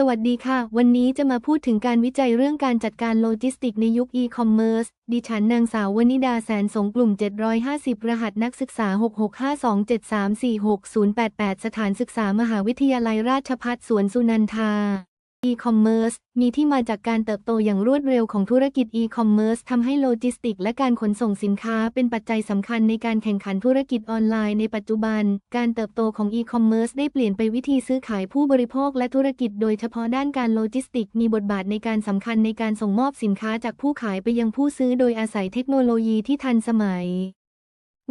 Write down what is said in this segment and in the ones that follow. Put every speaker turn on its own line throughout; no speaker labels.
สวัสดีค่ะ วันนี้จะมาพูดถึงการวิจัยเรื่องการจัดการโลจิสติกในยุคอีคอมเมิร์ซ ดิฉันนางสาววนิดาแสนสงกลุ่ม 750 รหัสนักศึกษา 66527346088 สถานศึกษามหาวิทยาลัยราชภัฏสวนสุนันทา อีคอมเมิร์ซมีที่มาจากการเติบโตอย่างรวดเร็วของธุรกิจอีคอมเมิร์ซทำให้โลจิสติกและการขนส่งสินค้าเป็นปัจจัยสำคัญในการแข่งขันธุรกิจออนไลน์ในปัจจุบัน การเติบโตของอีคอมเมิร์ซได้เปลี่ยนไปวิธีซื้อขายผู้บริโภคและธุรกิจโดยเฉพาะด้านการโลจิสติก มีบทบาทในการสำคัญในการส่งมอบสินค้าจากผู้ขายไปยังผู้ซื้อโดยอาศัยเทคโนโลยีที่ทันสมัย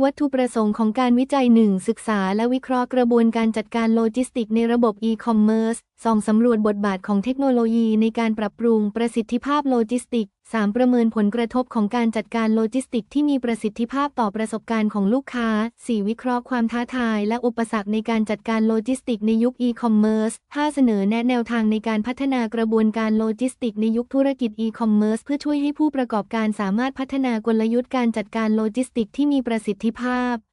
วัตถุประสงค์ของการวิจัย 1. ศึกษาและวิเคราะห์กระบวนการจัดการโลจิสติกในระบบอีคอมเมิร์ซ 2. สำรวจบทบาทของเทคโนโลยีในการปรับปรุงประสิทธิภาพโลจิสติก 3. ประเมินผลกระทบของการจัดการโลจิสติกที่มีประสิทธิภาพต่อประสบการณ์ของลูกค้า 4. วิเคราะห์ความท้าทาย และอุปสรรคในการจัดการโลจิสติกในยุคอีคอมเมิร์ซ 5. เสนอแนะแนวทางในการพัฒนากระบวนการโลจิสติกในยุคธุรกิจอีคอมเมิร์ซเพื่อช่วยให้ผู้ประกอบการสามารถพัฒนากลยุทธ์การจัดการโลจิสติกที่มีประสิทธิภาพ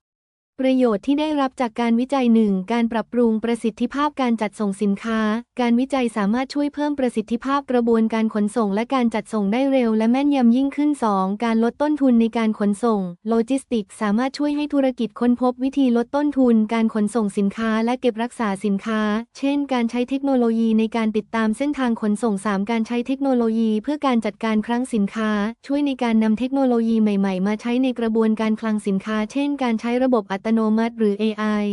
ประโยชน์ที่ได้รับจากการวิจัย 1. การปรับปรุงประสิทธิภาพการจัดส่งสินค้า การวิจัยสามารถช่วยเพิ่มประสิทธิภาพกระบวนการขนส่ง และการจัดส่งได้เร็วและแม่นยำยิ่งขึ้น 2. การลดต้นทุนในการขนส่ง โลจิสติกสามารถช่วยให้ธุรกิจค้นพบวิธีลดต้นทุน การขนส่งสินค้า และเก็บรักษาสินค้า เช่น การใช้เทคโนโลยีในการติดตามเส้นทางขนส่ง 3. การใช้เทคโนโลยี เพื่อการจัดการคลังสินค้า ช่วยในการนำเทคโนโลยีใหม่ ๆ มาใช้ในกระบวนการคลังสินค้า เช่น การใช้ระบบอัตตโนมัติหรือ AI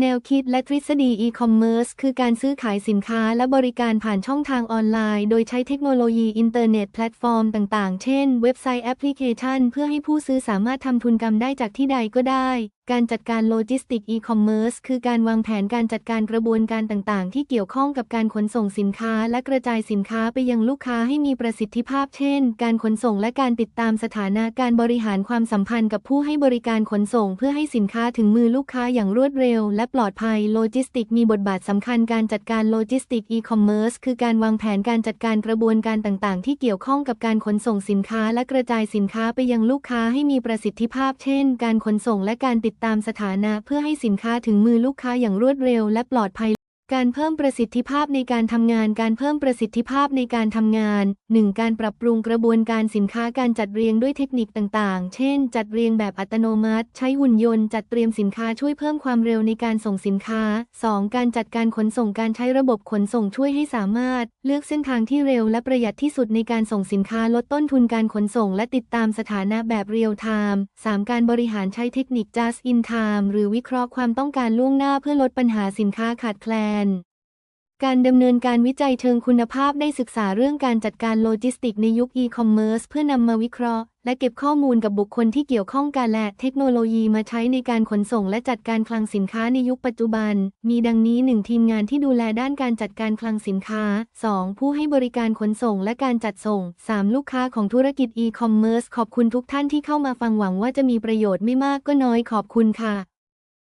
แนวคิดและทฤษฎีอีคอมเมิร์ซคือการซื้อขายสินค้าและบริการผ่านช่องทางออนไลน์ โดยใช้เทคโนโลยีอินเทอร์เน็ตแพลตฟอร์มต่างๆ เช่น เว็บไซต์แอปพลิเคชัน เพื่อให้ผู้ซื้อสามารถทำทุนกำได้จากที่ใดก็ได้ การจัดการโลจิสติกอีคอมเมิร์ซคือการวางแผนการจัดการกระบวนการต่างๆ ที่เกี่ยวข้องกับการขนส่งสินค้า และกระจายสินค้าไปยังลูกค้าให้มีประสิทธิภาพ เช่น การขนส่งและการติดตามสถานะการบริหารความสัมพันธ์กับผู้ให้บริการขนส่ง เพื่อให้สินค้าถึงมือลูกค้าอย่างรวดเร็ว และปลอดภัยโลจิสติกมีบทบาทสำคัญการจัดการโลจิสติกอีคอมเมิร์ซคือการวางแผนการจัดการกระบวนการต่างๆ ที่เกี่ยวข้องกับการขนส่งสินค้า และกระจายสินค้าไปยังลูกค้าให้มีประสิทธิภาพ เช่น การขนส่งและการติดติดตามสถานะเพื่อให้สินค้าถึงมือลูกค้าอย่างรวดเร็วและปลอดภัย การเพิ่มประสิทธิภาพในการทำงาน การเพิ่มประสิทธิภาพในการทำงาน 1. การปรับปรุงกระบวนการสินค้าการจัดเรียงด้วยเทคนิคต่างๆ เช่น จัดเรียงแบบอัตโนมัติ ใช้หุ่นยนต์จัดเตรียมสินค้าช่วยเพิ่มความเร็วในการส่งสินค้า 2. การจัดการขนส่งการใช้ระบบขนส่งช่วยให้สามารถ เลือกเส้นทางที่เร็วและประหยัดที่สุดในการส่งสินค้าลดต้นทุนการขนส่ง และติดตามสถานะแบบเรียลไทม์ 3. การบริหารใช้เทคนิค just in time หรือวิเคราะห์ความต้องการล่วงหน้าเพื่อลดปัญหาสินค้าขาดแคลนการดำเนินการวิจัยเชิงคุณภาพได้ศึกษาเรื่องการจัดการโลจิสติกในยุคอีคอมเมิร์ซเพื่อนำมาวิเคราะห์ และเก็บข้อมูลกับบุคคลที่เกี่ยวข้องกันและเทคโนโลยีมาใช้ในการขนส่งและจัดการคลังสินค้าในยุคปัจจุบัน มีดังนี้ 1. ทีมงานที่ดูแลด้านการจัดการคลังสินค้า 2. ผู้ให้บริการขนส่งและการจัดส่ง 3. ลูกค้าของธุรกิจอีคอมเมิร์ซขอบคุณทุกท่านที่เข้ามาฟังหวังว่าจะมีประโยชน์ไม่มากก็น้อยขอบคุณค่ะ